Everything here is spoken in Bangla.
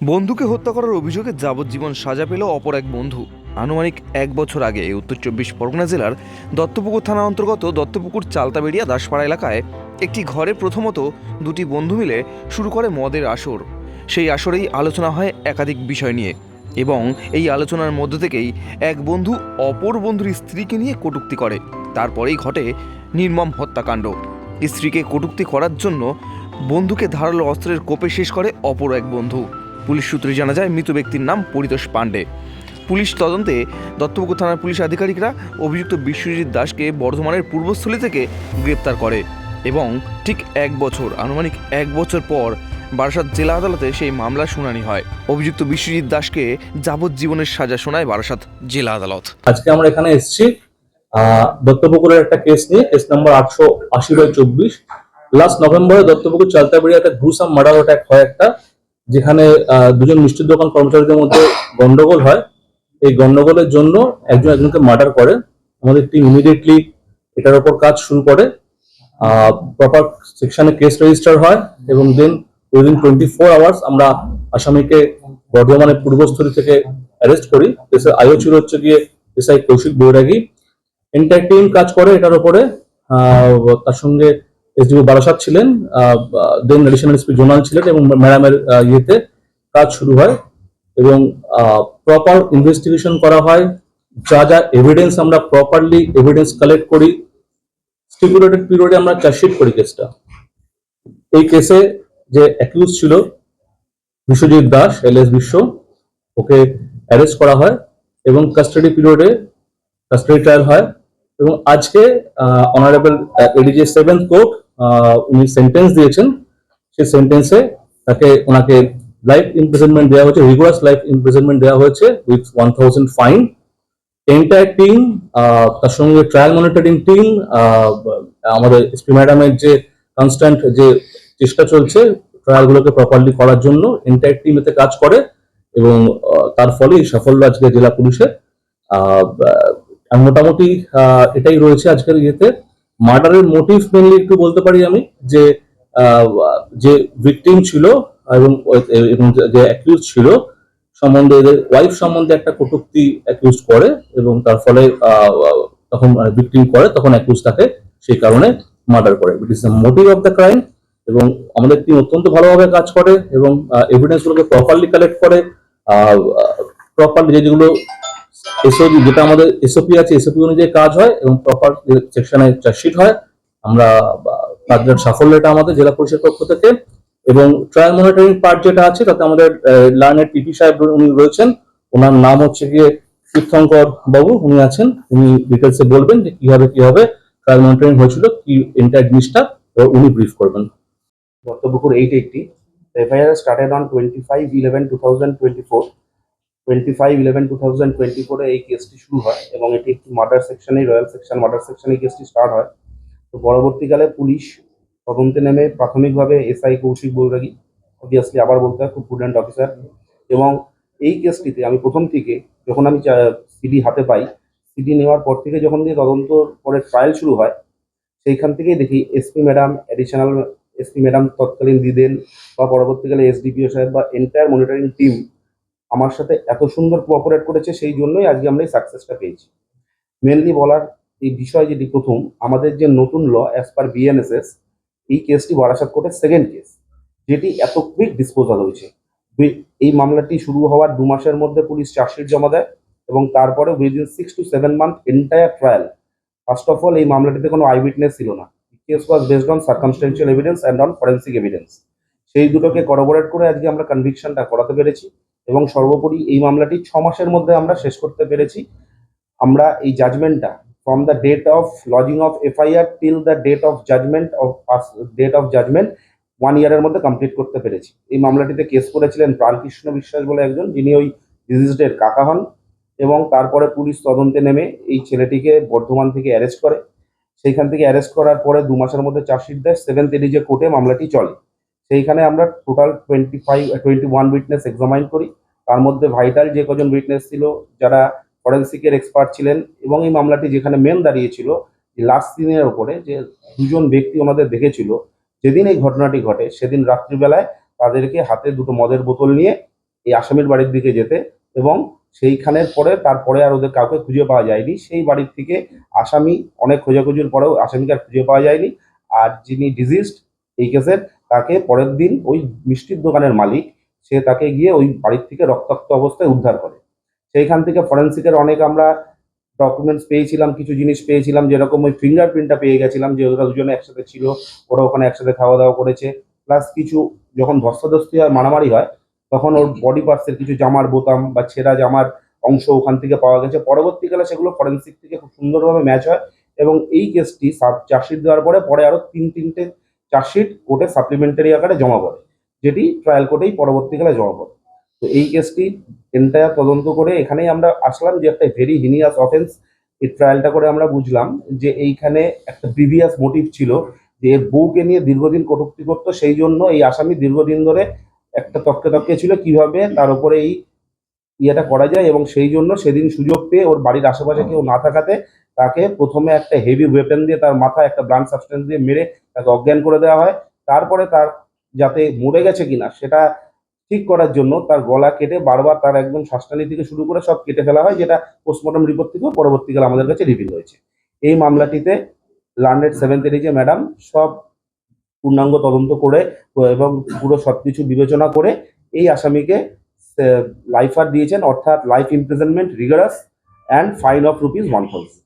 বন্ধুকে হত্যা করার অভিযোগে যাবজ্জীবন সাজা পেল অপর এক বন্ধু। আনুমানিক এক বছর আগে উত্তর চব্বিশ পরগনা জেলার দত্তপুকুর থানা অন্তর্গত দত্তপুকুর চালতাবেড়িয়া দাসপাড়া এলাকায় একটি ঘরে প্রথমত দুটি বন্ধু মিলে শুরু করে মদের আসর। সেই আসরেই আলোচনা হয় একাধিক বিষয় নিয়ে এবং এই আলোচনার মধ্যে থেকেই এক বন্ধু অপর বন্ধুর স্ত্রীকে নিয়ে কটূক্তি করে। তারপরেই ঘটে নির্মম হত্যাকাণ্ড। স্ত্রীকে কটূক্তি করার জন্য বন্ধুকে ধারালো অস্ত্রের কোপে শেষ করে অপর এক বন্ধু। পুলিশ সূত্রে জানা যায়, মৃত ব্যক্তির নাম পরিতোষ পাণ্ডে। পুলিশ তদন্তে দত্তপুকুর থানার পুলিশ আধিকারিকরা অভিযুক্ত বিশ্বজিৎ দাসকে বর্ধমানের পূর্বস্থলী থেকে গ্রেপ্তার করে এবং ঠিক এক বছর, আনুমানিক এক বছর পর বারাসাত জেলা আদালতে সেই মামলার শুনানি হয়। অভিযুক্ত বিশ্বজিৎ দাসকে যাবজ্জীবনের সাজা শোনায় বারাসাত জেলা আদালত। আজকে আমরা এখানে এসেছি দত্তপুকুরের একটা কেস নিয়ে কেস নাম্বার আটশো আশি বাই চব্বিশ। লাস্ট নভেম্বরে দত্তপুকুর চালতাবাড়ি একটা গ্রুসাম মার্ডার অ্যাটাক হয় একটা। যেখানে দুজন মিষ্টির দোকান কর্মচারীদের মধ্যে গন্ডগোল হয়। এই গন্ডগোলের জন্য একজন একজনকে মার্ডার করে। আমাদের টিম ইমিডিয়েটলি এটার উপর কাজ শুরু করে। প্রপার সেকশনে কেস রেজিস্টার হয় এবং then within twenty four hours আমরা আসামিকে বর্ধমানের পূর্বস্থলী থেকে অ্যারেস্ট করি। কেসের আয়ু ছিল হচ্ছে গিয়ে SI Kaushik Bairagi. Entire team কাজ করে এটার উপরে আহ, তার সঙ্গে এসডিও বারাসাত ছিলেন দেন এডিশনাল এসপি জোনাল ছিলেন এবং ম্যাডামের ইয়েতে কাজ শুরু হয় এবং প্রপার ইনভেস্টিগেশন করা হয়। যা যা এভিডেন্স আমরা প্রপারলি এভিডেন্স কালেক্ট করি স্টিপুলেটেড পিরিয়ডে আমরা চার্জশিট করি কেসটা এই কেসে যে অ্যাকিউজ ছিল, বিশ্বজিৎ দাস, এল এস বিশ্ব, ওকে অ্যারেস্ট করা হয় এবং কাস্টাডি পিরিয়ডে কাস্টাডি ট্রায়াল হয় এবং আজকে অনারেবল এডিজে সেভেন্থ কোর্ট উনি সেন্টেন্স দিয়েছেন, সেই সেন্টেন্সে তাকে ওনাকে লাইফ ইমপ্রিজনমেন্ট দেওয়া হয়েছে রিগুলাস লাইফ ইমপ্রিজনমেন্ট দেওয়া হয়েছে with one thousand fine entire team তার সঙ্গে ট্রায়াল মনিটরিং টিম আমাদের এসপি ম্যাডামের যে কনস্ট্যান্ট যে চেষ্টা চলছে ট্রায়ালগুলোকে প্রপারলি করার জন্য এন্টায়ার টিম এতে কাজ করে এবং তার ফলে সাফল্য আজকে জেলা পুলিশের। মোটামুটি এটাই রয়েছে আজকের ইয়েতে। মার্ডারের মোটিভ মেনলি একটু বলতে পারি আমি, যে যে ভিকটিম ছিল এবং যে অ্যাকিউজ ছিল সম্বন্ধে এদের ওয়াইফ সম্বন্ধে একটা কটূক্তি অ্যাকিউজ করে এবং তার ফলে তখন ভিকটিম করে, তখন অ্যাকিউজ তাকে সেই কারণে মার্ডার করে। It is the motive of the crime এবং আমাদের টিম অত্যন্ত ভালোভাবে কাজ করে এবং এভিডেন্স গুলোকে প্রপারলি কালেক্ট করে প্রপারলি যেগুলো এসওপি যেটা আমাদের এসওপি আছে এসওপি অনুযায়ী কাজ হয় এবং প্রপার সেকশনে চার্জশিট হয়, আমরা কাজের সাফল্যটা আমাদের জেলা পরিষদ পক্ষ থেকে এবং ট্রায়াল মনিটরিং পার্ট যেটা আছে, তাতে আমাদের লার্নের পিপি সাহেব উনি রয়েছেন ওনার নাম হচ্ছে গিয়ে তীর্থঙ্কর বাবু, উনি আছেন উনি ডিটেলসে বলবেন যে কীভাবে কীভাবে ট্রায়াল মনিটরিং হয়েছিল, কি এন্টায়ার জিনিসটা উনি ব্রিফ করবেন Dr. 880. The FIR started on 25 11 2024. 25 11 2024 এ এই কেসটি শুরু হয় এবং এটি একটি মার্ডার সেকশনে রয়্যাল সেকশন মার্ডার সেকশনে কেসটি স্টার্ট হয় তো পরবর্তীকালে পুলিশ তদন্তে নেমে প্রাথমিকভাবে এসআই কৌশিক বৈরাগী অবভিয়াসলি আবার বলতে হয় খুব প্রুডেন্ট অফিসার এবং এই কেসটিতে আমি প্রথম থেকে যখন আমি সিডি হাতে পাই সিডি নেওয়ার পর থেকে যখন দিয়ে তদন্ত পরে ট্রায়াল শুরু হয়, সেইখান থেকেই দেখি SP madam additional SP madam তৎকালীন দিদেন বা পরবর্তীকালে এসডিপিও সাহেব বা এন্টায়ার মনিটরিং টিম আমার সাথে এত সুন্দর কোঅপারেট করেছে, সেই জন্যই আজকে আমরা এই সাকসেসটা পেয়েছি। মেনলি বলার এই বিষয় যেটি প্রথম, আমাদের যে নতুন ল অ্যাজ পার বিএনএসএস এই কেসটি বারাসাত কোর্টের সেকেন্ড কেস যেটি এত কুইক ডিসপোজাল হয়েছে। এই মামলাটি শুরু হওয়ার দু মাসের মধ্যে পুলিশ চার্জশিট জমা দেয় এবং তারপরে within six to seven month entire trial first of all এই মামলাটিতে কোনো আই উইটনেস ছিল না। Case was based on circumstantial evidence and on forensic evidence সেই দুটোকে করবোরেট করে আজকে আমরা কনভিকশনটা করাতে পেরেছি। এবং সর্বোপরি এই মামলাটি ছ মাসের মধ্যে আমরা শেষ করতে পেরেছি। আমরা এই জাজমেন্টটা from the date of lodging of FIR till the date of judgement of date of judgement one ইয়ারের মধ্যে কমপ্লিট করতে পেরেছি। এই মামলাটিতে কেস করেছিলেন প্রাণকৃষ্ণ বিশ্বাস বলে একজন, যিনি ওই ডিজিজডের কাকা হন এবং তারপরে পুলিশ তদন্তে নেমে এই ছেলেটিকে বর্ধমান থেকে অ্যারেস্ট করে। সেইখান থেকে অ্যারেস্ট করার পরে দু মাসের মধ্যে চার্জশিট দেয়। সেভেন্থ এডিজে কোর্টে মামলাটি চলে। সেইখানে আমরা total twenty five twenty one witness examine করি। তার মধ্যে ভাইটাল যে কজন উইটনেস ছিল, যারা ফরেন্সিকের এক্সপার্ট ছিলেন এবং এই মামলাটি যেখানে মেন দাঁড়িয়েছিল লাস্ট দিনের ওপরে যে দুজন ব্যক্তি ওনাদের দেখেছিল, যেদিন এই ঘটনাটি ঘটে, সেদিন রাত্রিবেলায় তাদেরকে হাতে দুটো মদের বোতল নিয়ে এই আসামির বাড়ির দিকে যেতে এবং সেইখানের পরে তারপরে আর ওদের কাউকে খুঁজে পাওয়া যায়নি। সেই বাড়ির থেকে আসামি অনেক খোঁজাখুঁজির পরেও আসামিকে আর খুঁজে পাওয়া যায়নি। আর যিনি ডিজিজড এই কেসের তাকে পরের দিন ওই মিষ্টির দোকানের মালিক, সে তাকে গিয়ে ওই বাড়ির থেকে রক্তাক্ত অবস্থায় উদ্ধার করে। সেইখান থেকে ফরেন্সিকের অনেক আমরা ডকুমেন্টস পেয়েছিলাম, কিছু জিনিস পেয়েছিলাম, যেরকম ওই ফিঙ্গারপ্রিন্টটা পেয়ে গেছিলাম যে ওরা দুজনে একসাথে ছিল, ওরা ওখানে একসাথে খাওয়া দাওয়া করেছে। প্লাস কিছু যখন ধস্তাধস্তি হয়, মারামারি হয়, তখন ওর বডি পার্টসের কিছু জামার বোতাম বা ছেঁড়া জামার অংশ ওখান থেকে পাওয়া গেছে। পরবর্তীকালে সেগুলো ফরেন্সিক থেকে খুব সুন্দরভাবে ম্যাচ হয় এবং এই কেসটি চার্জশিট দেওয়ার পরে পরে আরও তিন তিনটে চার্জশিট কোর্টে সাপ্লিমেন্টারি আকারে জমা পড়ে যেটি ট্রায়াল কোর্টেই পরবর্তীকালে জমা পড়ে তো এই কেসটি এন্টায়ার তদন্ত করে এখানেই আমরা আসলাম যে একটা ভেরি হিনিয়াস অফেন্স এই ট্রায়ালটা করে আমরা বুঝলাম যে এইখানে একটা প্রিভিয়াস মোটিভ ছিল যে এর বউকে নিয়ে দীর্ঘদিন কটুক্তি করতো, সেই জন্য এই আসামি দীর্ঘদিন ধরে একটা তককে তককে ছিল কীভাবে তার উপরে এই ইয়েটা করা যায় এবং সেই জন্য সেদিন সুযোগ পেয়ে ওর বাড়ির আশেপাশে কেউ না থাকাতে তাকে প্রথমে একটা হেভি ওয়েপেন দিয়ে তার মাথায় একটা ব্লান্ড সাবস্টেন্স দিয়ে মেরে তাকে অজ্ঞান করে দেওয়া হয়। তারপরে তার যাতে মরে গেছে কিনা সেটা ঠিক করার জন্য তার গলা কেটে বারবার তার একদম শ্বাসনালী থেকে শুরু করে সব কেটে ফেলা হয় যেটা পোস্টমর্টম রিপোর্ট থেকেও পরবর্তীকালে আমাদের কাছে রিভিল হয়েছে। এই মামলাটিতে লান্ডেড সেভেন্থ এরিজে ম্যাডাম সব পূর্ণাঙ্গ তদন্ত করে এবং পুরো সবকিছু বিবেচনা করে এই আসামিকে লাইফার দিয়েছেন অর্থাৎ life imprisonment rigorous and fine of rupees one thousand